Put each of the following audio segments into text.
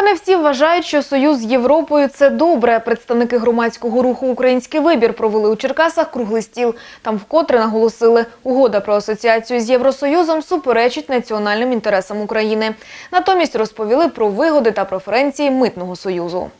Та не всі вважають, що союз з Європою це добре. Представники громадського руху Український вибір провели у Черкасах круглий стіл. Там вкотре наголосили, угода про асоціацію з Євросоюзом суперечить національним інтересам України. Натомість розповіли про вигоди та преференції митного союзу.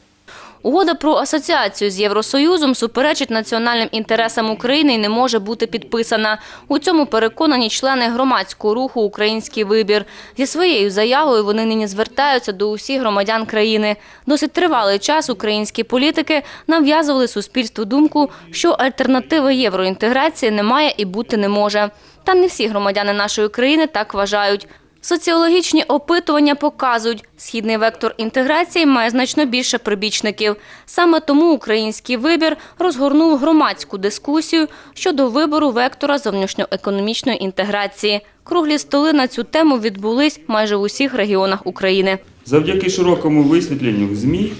Угода про асоціацію з Євросоюзом суперечить національним інтересам України і не може бути підписана. У цьому переконані члени громадського руху Український вибір. Зі своєю заявою вони нині звертаються до усіх громадян країни. Досить тривалий час українські політики нав'язували суспільству думку, що альтернативи євроінтеграції немає і бути не може. Та не всі громадяни нашої країни так вважають. Соціологічні опитування показують, східний вектор інтеграції має значно більше прибічників. Саме тому український вибір розгорнув громадську дискусію щодо вибору вектора зовнішньоекономічної інтеграції. Круглі столи на цю тему відбулись майже в усіх регіонах України. Завдяки широкому висвітленню в ЗМІ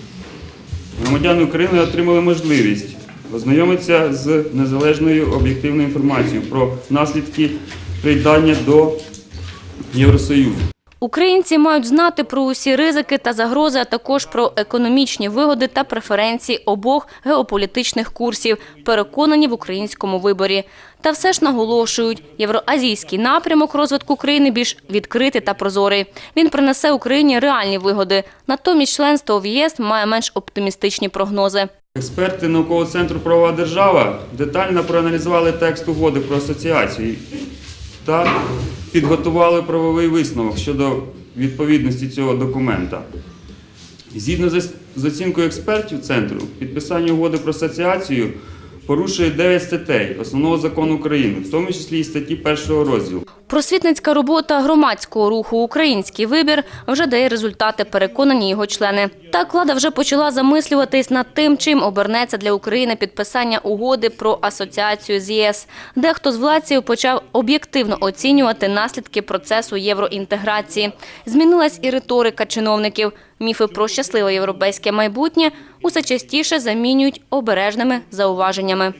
громадяни України отримали можливість ознайомитися з незалежною об'єктивною інформацією про наслідки приєднання до Євросоюзу. Українці мають знати про усі ризики та загрози, а також про економічні вигоди та преференції обох геополітичних курсів, переконані в українському виборі. Та все ж наголошують, євроазійський напрямок розвитку країни більш відкритий та прозорий. Він принесе Україні реальні вигоди. Натомість членство в ЄС має менш оптимістичні прогнози. Експерти наукового центру Правова держава детально проаналізували текст угоди про асоціацію та підготували правовий висновок щодо відповідності цього документа. Згідно з оцінкою експертів центру, підписання угоди про асоціацію порушує 9 статей основного закону України, в тому числі і статті першого розділу. Просвітницька робота громадського руху Український вибір вже дає результати, переконані його члени. Так влада вже почала замислюватись над тим, чим обернеться для України підписання угоди про асоціацію з ЄС. Дехто з владців почав об'єктивно оцінювати наслідки процесу євроінтеграції. Змінилась і риторика чиновників. Міфи про щасливе європейське майбутнє усе частіше замінюють обережними зауваженнями.